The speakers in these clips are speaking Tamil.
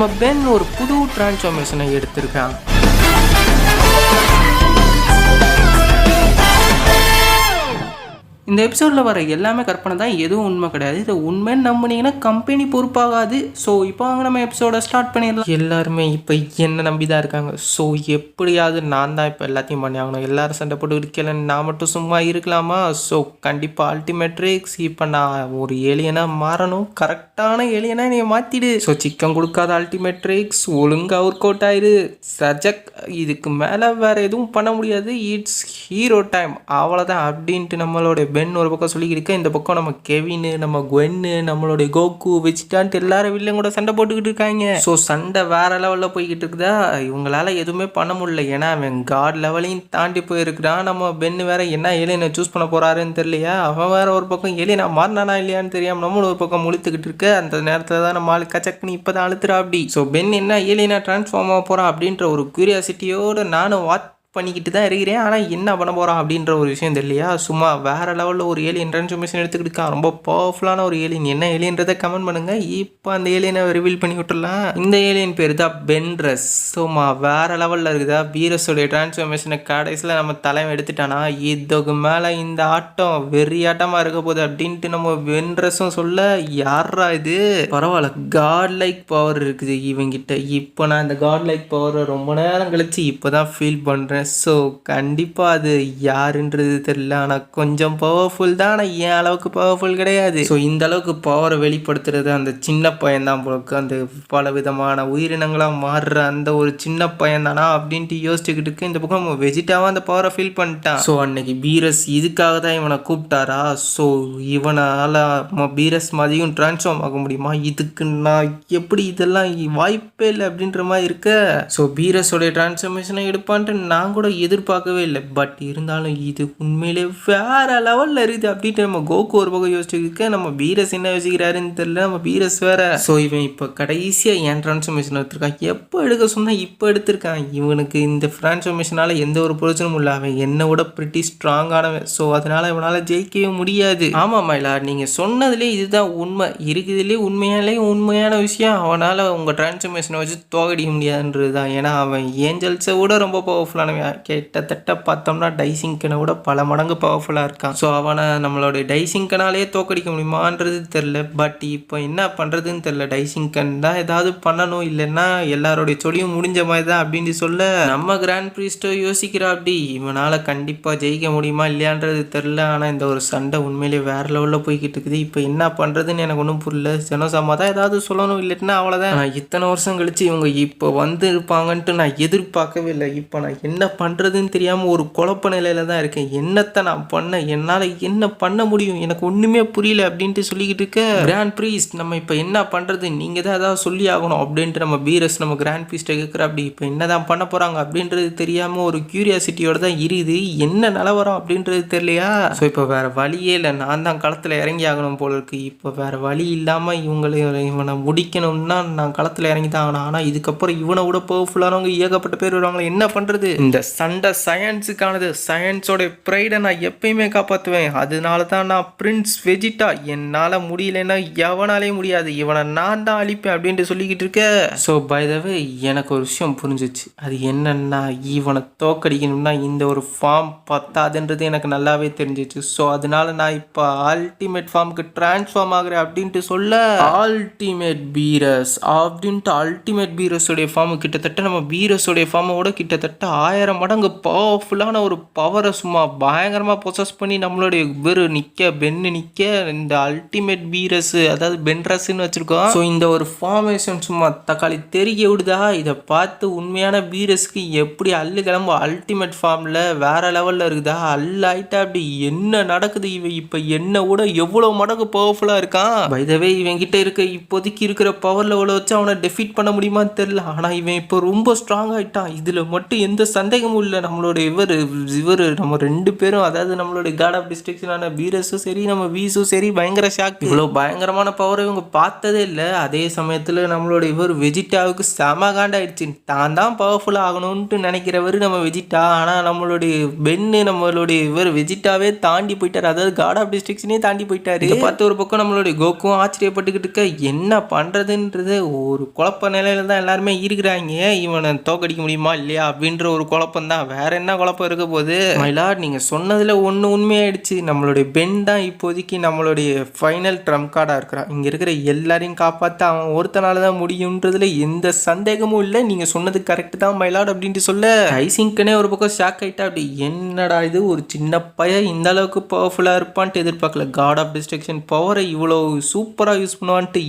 நம்ம பென் ஒரு புது டிரான்ஸ்ஃபார்மேஷனை எடுத்திருக்கான் இந்த எபிசோடில் வர எல்லாமே கற்பனை தான் எதுவும் உண்மை கிடையாது. இதை உண்மைன்னு நம்பினீங்கன்னா கம்பெனி பொறுப்பாகாது. ஸோ இப்போ வாங்க நம்ம எபிசோடை ஸ்டார்ட் பண்ணிடலாம். எல்லாருமே இப்போ என்ன நம்பி தான் இருக்காங்க? ஸோ எப்படியாவது நான் தான் இப்போ எல்லாத்தையும் பண்ணி ஆகணும். எல்லாரும் சண்டை போட்டு இருக்கலன்னு நான் மட்டும் சும்மா இருக்கலாமா? ஸோ கண்டிப்பாக அல்டிமேட்ரிக்ஸ் இப்போ நான் ஒரு ஏலியனாக மாறணும். கரெக்டான ஏலியனாக நீ மாற்றிடு ஸோ சிக்கன் கொடுக்காத அல்டிமேட்ரிக்ஸ் ஒழுங்காக ஒர்க் அவுட் ஆயிடு சஜக் இதுக்கு மேலே வேறு எதுவும் பண்ண முடியாது. இட்ஸ் ஹீரோ டைம் அவ்வளோதான் அப்படின்ட்டு நம்மளோட பென் ஒரு பக்கம் சொல்லிக்கிட்டு இந்த பக்கம் நம்ம கெவின்னு நம்ம குவென்னு நம்மளுடைய கோகு வெச்சிட்டான்ட்டு எல்லாரும் வில்லையும் கூட சண்டை போட்டுக்கிட்டு இருக்காங்க. ஸோ சண்டை வேற லெவலில் போய்கிட்டு இருக்குதா? இவங்களால எதுவுமே பண்ண முடியல. ஏன்னா அவன் காட் லெவலையும் தாண்டி போயிருக்கிறான். நம்ம பென் வேற என்ன ஏலியனை சூஸ் பண்ண போறாருன்னு தெரியலையா? அவன் வேற ஒரு பக்கம் ஏலியனா மாறினானா இல்லையான்னு தெரியாம நம்மளும் ஒரு பக்கம் முழுத்துக்கிட்டு இருக்க. அந்த நேரத்தில் தான் நம்ம ஆளு கச்சக்குன்னு இப்போ தான் அழுத்துறா அப்படி ஸோ பென் என்ன ஏலியனா டிரான்ஸ்ஃபார்ம் ஆக போறான் அப்படின்ற ஒரு கியூரியாசிட்டியோட நானும் வாட் பண்ணிக்கிட்டு தான் இருக்கிறேன். ஆனால் என்ன பண்ண போகிறான் அப்படின்ற ஒரு விஷயம் தெரியலையா? சும்மா வேறு லெவலில் ஒரு ஏலியன் ட்ரான்ஸ்ஃபர்மேஷன் எடுத்துக்கிட்டு இருக்கான். ரொம்ப பவர்ஃபுல்லான ஒரு ஏலியன் என்ன ஏலியன்றதை கமெண்ட் பண்ணுங்க. இப்போ அந்த ஏலியனை ரிவீல் பண்ணி விட்டுடலாம். இந்த ஏலியன் பேர் தான் பென்ட்ரஸ் சும்மா வேறு லெவலில் இருக்குதா? வீரஸோடைய ட்ரான்ஸ்ஃபர்மேஷனை கடைசியில் நம்ம தலைமை எடுத்துட்டானா? இதுக்கு மேலே இந்த ஆட்டம் வெறி ஆட்டமாக இருக்க போகுது அப்படின்ட்டு நம்ம வென்ட்ரஸும் சொல்ல யாரா இது? பரவாயில்ல. காட் லைக் பவர் இருக்குது இவங்கிட்ட. இப்போ நான் இந்த காட் லைக் பவரை ரொம்ப நேரம் கழிச்சு இப்போ தான் ஃபீல் பண்ணுறேன் ஸோ கண்டிப்பாக அது யாருன்றது தெரியல. ஆனால் கொஞ்சம் பவர்ஃபுல் தான். ஆனால் என் அளவுக்கு பவர்ஃபுல் கிடையாது. ஸோ இந்த அளவுக்கு பவரை வெளிப்படுத்துறது அந்த சின்ன பையன்தான் போலக்கு அந்த பல விதமான உயிரினங்களாக மாறுற அந்த ஒரு சின்ன பையன் தானா அப்படின்ட்டு யோசிச்சுக்கிட்டு இருக்கு இந்த பக்கம் வெஜிட்டாவாக அந்த பவரை ஃபீல் பண்ணிட்டான். ஸோ அன்னைக்கு பீரஸ் இதுக்காக தான் இவனை கூப்பிட்டாரா? ஸோ இவனால் பீரஸ் மாதிரியும் ட்ரான்ஸ்ஃபார்ம் ஆக முடியுமா? இதுக்கு நான் எப்படி இதெல்லாம் வாய்ப்பே இல்லை அப்படின்ற மாதிரி இருக்க. ஸோ பீரஸோடைய டிரான்ஸ்ஃபர்மேஷனை எடுப்பான்ட்டு நான் கூட எதிர்பார்க்கவே இல்லை. பட் இருந்தாலும் இது உண்மையிலே வேறு லெவலில் இருக்குது அப்படின்ட்டு நம்ம கோகு ஒரு பக்கம் யோசிச்சுக்க நம்ம பீரஸ் என்ன யோசிக்கிறாருன்னு தெரியல நம்ம பீரஸ் வேற. ஸோ இவன் இப்போ கடைசியாக என் டிரான்ஸ்ஃபர்மேஷன் எடுத்திருக்கான் எப்போ எடுக்க சொன்னால் இப்போ எடுத்திருக்கான். இவனுக்கு இந்த டிரான்ஸ்ஃபர்மேஷனால எந்த ஒரு பிரச்சனையும் இல்லை. அவன் என்னை விட பிரிட்டி ஸ்ட்ராங்கானவன் ஸோ அதனால் இவனால் ஜெயிக்கவே முடியாது. ஆமாம் மயிலா நீங்கள் சொன்னதுலேயே இதுதான் உண்மை. இருக்குதுலேயே உண்மையாலே உண்மையான விஷயம். அவனால் உங்கள் டிரான்ஸ்ஃபர்மேஷனை வச்சு தோகடிக்க முடியாதுன்றது தான் ஏன்னா அவன் ஏஞ்சல்ஸை விட ரொம்ப பவர்ஃபுல்லானவன் கிட்டத்தட்ட பார்த்தோம்னா டைசிங்கனை விட பல மடங்கு பவர்ஃபுல்லாக இருக்கான். ஸோ அவனை நம்மளுடைய டைசிங்கனாலே தோக்கடிக்க முடியுமான்றது தெரில. பட் இப்போ என்ன பண்ணுறதுன்னு தெரில. டைசிங்கன் தான் ஏதாவது பண்ணணும். இல்லைன்னா எல்லாருடைய சொல்லியும் முடிஞ்ச மாதிரி தான் அப்படின்னு சொல்ல நம்ம கிராண்ட் ப்ரீஸ்டோ யோசிக்கிறா அப்படி. இவனால் கண்டிப்பாக ஜெயிக்க முடியுமா இல்லையான்றது தெரில. ஆனால் இந்த ஒரு சண்டை உண்மையிலேயே வேற லெவலில் போய்கிட்டு இருக்குது. இப்போ என்ன பண்ணுறதுன்னு எனக்கு ஒன்றும் புரியல. ஜனசாமா தான் ஏதாவது சொல்லணும் இல்லைன்னா அவ்வளோதான் நான் இத்தனை வருஷம் கழிச்சு இவங்க இப்போ வந்து இருப்பாங்கன்ட்டு நான் எதிர்பார்க்கவே இல்லை. இப்போ நான் என்ன பண்ணுறதுன்னு தெரியாமல் ஒரு குழப்ப நிலையில தான் இருக்கேன். என்னத்தை நான் பண்ண என்னால் என்ன பண்ண முடியும்? எனக்கு ஒன்றுமே புரியல அப்படின்ட்டு சொல்லிக்கிட்டு இருக்க கிராண்ட் ப்ரீஸ்ட் நம்ம இப்போ என்ன பண்ணுறது நீங்கள் தான் ஏதாவது சொல்லி ஆகணும் அப்படின்ட்டு நம்ம பீரஸ் நம்ம கிராண்ட் ப்ரீஸ்ட்டை கேட்குற அப்படி இப்போ என்ன தான் பண்ண போகிறாங்க அப்படின்றது தெரியாமல் ஒரு க்யூரியாசிட்டியோட தான் இருக்குது என்ன நிலவரம் அப்படின்றது தெரியலையா? ஸோ இப்போ வேறு வழியே இல்லை. நான் தான் களத்தில் இறங்கி ஆகணும் போல இருக்கு. இப்போ வேறு வழி இல்லாமல் இவங்களை இவனை முடிக்கணும்னா நான் களத்தில் இறங்கி தான் ஆகணும். ஆனால் இதுக்கப்புறம் இவனை விட பவர்ஃபுல்லானவங்க ஏகப்பட்ட பேர் வருவாங்களே. என்ன பண்ணுறது இந்த சண்டை சயின்ஸுக்கானது சயின்ஸோட ப்ரைடை நான் எப்பயுமே காப்பாற்றுவேன் அதனால தான் நான் பிரின்ஸ் வெஜிட்டா என்னால் முடியலன்னா எவனாலே முடியாது. இவனை நான் தான் அழிப்பேன் அப்படின்ட்டு சொல்லிக்கிட்டு இருக்க. ஸோ பை த வே எனக்கு ஒரு விஷயம் புரிஞ்சிச்சு. அது என்னன்னா இவனை தோக்கடிக்கணும்னா இந்த ஒரு ஃபார்ம் பத்தாதுன்றது எனக்கு நல்லாவே தெரிஞ்சிச்சு. ஸோ அதனால நான் இப்போ அல்டிமேட் ஃபார்முக்கு ட்ரான்ஸ்ஃபார்ம் ஆகுறேன் அப்படின்ட்டு சொல்ல. அல்டிமேட் பீரஸ் அப்படின்ட்டு அல்டிமேட் பீரஸோடைய ஃபார்ம் கிட்டத்தட்ட நம்ம பீரஸோடைய ஃபார்மோட கிட்டத்தட்ட ஆயிரம் மடங்கு பவர்ஃபுல்லான ஒரு பவரை சும்மா பயங்கரமாக பொசஸ் பண்ணி நம்மளுடைய வெறு நிற்க பென்னு நிற்க இந்த அல்டிமேட் பீரஸ் அதாவது பென்ரஸ்ன்னு வச்சுருக்கோம். ஸோ இந்த ஒரு ஃபார்மேஷன் சும்மா தக்காளி தெரிய விடுதா? இதை பார்த்து உண்மையான பீரஸ்க்கு எப்படி அள்ளு கிளம்பு அல்டிமேட் ஃபார்மில் வேறு லெவலில் இருக்குதா? அல்லாயிட்டா அப்படி என்ன நடக்குது? இவன் இப்போ என்ன விட எவ்வளோ மடங்கு பவர்ஃபுல்லாக இருக்கான்? பைதவே இவன் கிட்ட இருக்க இப்போதைக்கு இருக்கிற பவர் லெவலை வச்சு அவனை டெஃபிட் பண்ண முடியுமான்னு தெரில ஆனால் இவன் இப்போ ரொம்ப ஸ்ட்ராங் ஆகிட்டான் இதில் மட்டும் எந்த சந்தேகம் சந்தேகமும் இல்லை. நம்மளோட இவர் இவர் நம்ம ரெண்டு பேரும் அதாவது நம்மளுடைய காட் ஆஃப் டிஸ்ட்ரிக்ஷனான வீரஸும் சரி நம்ம வீஸும் சரி பயங்கர ஷாக் இவ்வளோ பயங்கரமான பவரை இவங்க பார்த்ததே இல்லை. அதே சமயத்தில் நம்மளோட இவர் வெஜிட்டாவுக்கு செம காண்டாயிடுச்சு. தான் தான் பவர்ஃபுல் ஆகணும்ன்ட்டு நினைக்கிறவர் நம்ம வெஜிட்டா. ஆனால் நம்மளுடைய பென்னு நம்மளுடைய இவர் வெஜிட்டாவே தாண்டி போயிட்டார். அதாவது காட் ஆஃப் டிஸ்ட்ரிக்ஷனே தாண்டி போயிட்டார். இதை பார்த்து ஒரு பக்கம் நம்மளுடைய கோக்கும் ஆச்சரியப்பட்டுக்கிட்டு இருக்க என்ன பண்ணுறதுன்றது ஒரு குழப்ப நிலையில தான் எல்லாருமே இருக்கிறாங்க. இவனை தோக்கடிக்க முடியுமா இல்லையா? அப்படின்ற ஒரு குழப்பம் தான் வேற என்ன குழப்பம் இருக்க போகுது? மயிலாட் நீங்கள் சொன்னதில் ஒன்று உண்மையாயிடுச்சு. நம்மளுடைய பென் தான் இப்போதைக்கு நம்மளுடைய ஃபைனல் ட்ரம் கார்டாக இருக்கிறான். இங்கே இருக்கிற எல்லாரையும் காப்பாற்ற அவன் ஒருத்தனால தான் முடியுன்றதுல எந்த சந்தேகமும் இல்லை. நீங்கள் சொன்னது கரெக்ட் தான் மயிலாட் அப்படின்ட்டு சொல்ல. ஐசிங்கனே ஒரு பக்கம் ஷாக் ஆகிட்டா அப்படி என்னடா இது? ஒரு சின்ன பையன் இந்த அளவுக்கு பவர்ஃபுல்லாக இருப்பான்ட்டு எதிர்பார்க்கல. காட் ஆஃப் டிஸ்ட்ரக்ஷன் பவரை இவ்வளோ சூப்பராக யூஸ் பண்ணுவான்ட்டு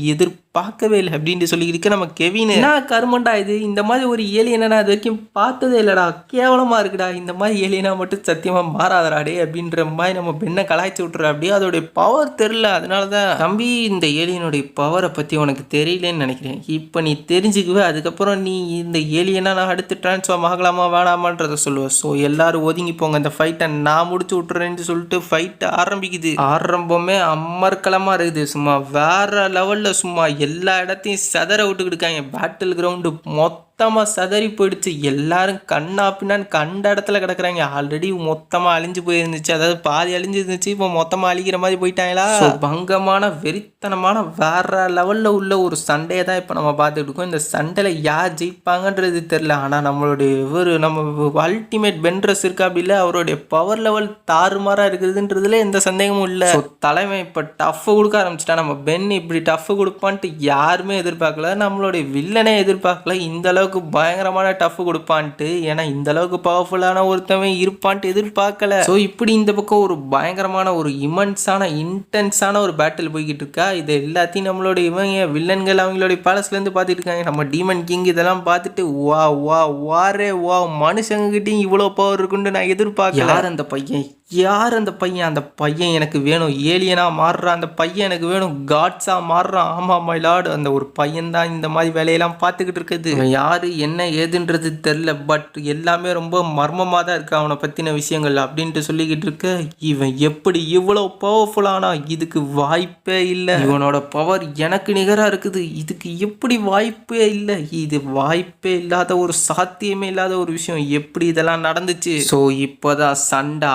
பார்க்கவே இல்லை அப்படின்ட்டு சொல்லிக்கிட்டு நம்ம கெவின். என்ன கருமண்டா இது? இந்த மாதிரி ஒரு ஏலியனா அது இது வரைக்கும் பார்த்ததே இல்லைடா. கேவலமாக இருக்குடா. இந்த மாதிரி ஏலியனா மட்டும் சத்தியமாக மாறாதராடே அப்படின்ற மாதிரி நம்ம பெண்ணை கலாய்ச்சி விட்ற அப்படியே அதோடைய பவர் தெரில அதனால தான் தம்பி இந்த ஏலியனுடைய பவரை பற்றி உனக்கு தெரியலன்னு நினைக்கிறேன். இப்போ நீ தெரிஞ்சுக்குவே. அதுக்கப்புறம் நீ இந்த ஏலியனா நான் அடுத்து ட்ரான்ஸ்ஃபார்ம் ஆகலாமா வேணாமான்றத சொல்லுவேன் ஸோ எல்லாரும் ஒதுங்கி போங்க. இந்த ஃபைட்டை நான் முடிச்சு விட்டுறேன்னு சொல்லிட்டு ஃபைட்டை ஆரம்பிக்குது. ஆரம்பமே அம்மர்களமாக இருக்குது. சும்மா வேற லெவலில் சும்மா எல்லா இடத்தையும் செதற விட்டுக்கிட்டு இருக்காங்க. பேட்டில் கிரவுண்டு மொத்தமாக சதறி போயிடுச்சு. எல்லாரும் கண்ணா பின்னான்னு கண்ட இடத்துல கிடக்குறாங்க. ஆல்ரெடி மொத்தமாக அழிஞ்சு போயிருந்துச்சு. அதாவது பாதி அழிஞ்சு இருந்துச்சு இப்போ மொத்தமாக அழிக்கிற மாதிரி போயிட்டாங்களா? பங்கமான வெறித்தனமான வேற லெவலில் உள்ள ஒரு சண்டையை தான் இப்போ நம்ம பார்த்துட்டு இருக்கோம். இந்த சண்டையில் யார் ஜெயிப்பாங்கன்றது தெரில ஆனால் நம்மளுடைய இவர் நம்ம அல்டிமேட் பென்ட்ரஸ் இருக்கா அப்படி இல்லை அவருடைய பவர் லெவல் தாறுமாறாக இருக்குதுன்றதுல எந்த சந்தேகமும் இல்லை. தலைமை இப்போ டஃப் கொடுக்க ஆரம்பிச்சிட்டா. நம்ம பென் இப்படி டஃப் கொடுப்பான்ட்டு யாருமே எதிர்பார்க்கல. நம்மளுடைய வில்லனே எதிர்பார்க்கல. இந்த அளவுக்கு பயங்கரமான டஃப் கொடுப்பான்ட்டு ஏன்னா இந்த அளவுக்கு பவர்ஃபுல்லான ஒருத்தவன் இருப்பான்ட்டு எதிர்பார்க்கல. ஸோ இப்படி இந்த பக்கம் ஒரு பயங்கரமான ஒரு இமன்ஸான இன்டென்ஸான ஒரு பேட்டில் போய்கிட்டு இருக்கா? இது எல்லாத்தையும் நம்மளோட இவங்க வில்லன்கள் அவங்களுடைய பேலஸ்லேருந்து பார்த்துட்டு இருக்காங்க. நம்ம டீமன் கிங் இதெல்லாம் பார்த்துட்டு வா வா வாரே வா மனுஷங்ககிட்டயும் இவ்வளோ பவர் இருக்குன்னு நான் எதிர்பார்க்கல. யார் அந்த பையன்? யார் அந்த பையன்? அந்த பையன் எனக்கு வேணும். ஏலியனாக மாறுறான் அந்த பையன் எனக்கு வேணும். காட்ஸாக மாறுறான். ஆமா மயிலாடு அந்த ஒரு பையன் தான் இந்த மாதிரி வேலையெல்லாம் பார்த்துக்கிட்டு இருக்குது. யார்? என்ன ஏதுன்றது தெரில பட் எல்லாமே ரொம்ப மர்மமாக தான் இருக்குது அவனை பற்றின விஷயங்கள் அப்படின்ட்டு சொல்லிக்கிட்டு இருக்க. இவன் எப்படி இவ்வளோ பவர்ஃபுல்லானா இதுக்கு வாய்ப்பே இல்லை. இவனோட பவர் எனக்கு நிகராக இருக்குது. இதுக்கு எப்படி வாய்ப்பே இல்லை? இது வாய்ப்பே இல்லாத ஒரு சாத்தியமே இல்லாத ஒரு விஷயம். எப்படி இதெல்லாம் நடந்துச்சு? ஸோ இப்போதான் சண்டை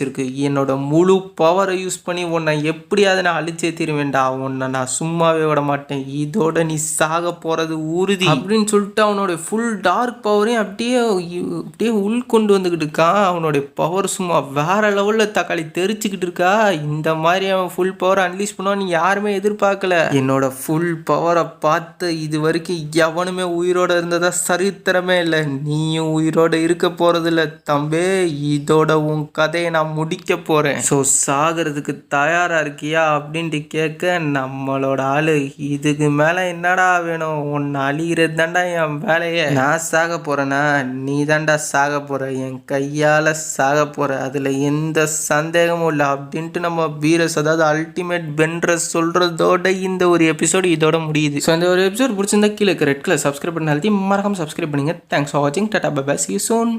ஆரம்பிச்சிருக்கு என்னோட முழு பவரை யூஸ் பண்ணி உன்னை எப்படியாவது நான் அழிச்சே தீருவேண்டா உன்னை நான் சும்மாவே விட மாட்டேன். இதோட நீ சாக போகிறது உறுதி. அப்படின்னு சொல்லிட்டு அவனோட ஃபுல் டார்க் பவரையும் அப்படியே அப்படியே உள் கொண்டு வந்துக்கிட்டு இருக்கான் அவனுடைய பவர் சும்மா வேற லெவலில் தக்காளி தெரிச்சுக்கிட்டு இருக்கா. இந்த மாதிரி அவன் ஃபுல் பவர் அன்லீஸ் பண்ணுவான் நீ யாருமே எதிர்பார்க்கல. என்னோட ஃபுல் பவரை பார்த்து இது வரைக்கும் எவனுமே உயிரோட இருந்ததா சரித்திரமே இல்லை. நீயும் உயிரோட இருக்க போகிறதில்ல தம்பே. இதோட உன் கதையை நான் முடிக்க போகிறேன் ஸோ சாகிறதுக்கு தயாராக இருக்கியா அப்படின்ட்டு கேட்க நம்மளோட ஆள் இதுக்கு மேலே என்னடா வேணும்? உன்னை அழிகிறது தாண்டா என் வேலையை. நான் சாக போகிறேன்னா நீ தாண்டா சாக போகிற என் கையால் சாக போகிற அதில் எந்த சந்தேகமும் இல்லை. அப்படின்ட்டு நம்ம வீரஸ் அதாவது அல்டிமேட் பென்ட்ரஸ் சொல்கிறதோட இந்த ஒரு எபிசோடு இதோட முடியுது. ஸோ இந்த ஒரு எபிசோட் பிடிச்சிருந்தா கீழே ரெட் கலர் சப்ஸ்கிரைப் பண்ணி அழுத்தி மறக்காம சப்ஸ்கிரைப் பண்ணுங்க. தேங்க்ஸ் ஃபார் வாட்சிங் டாடா பை சி சோன்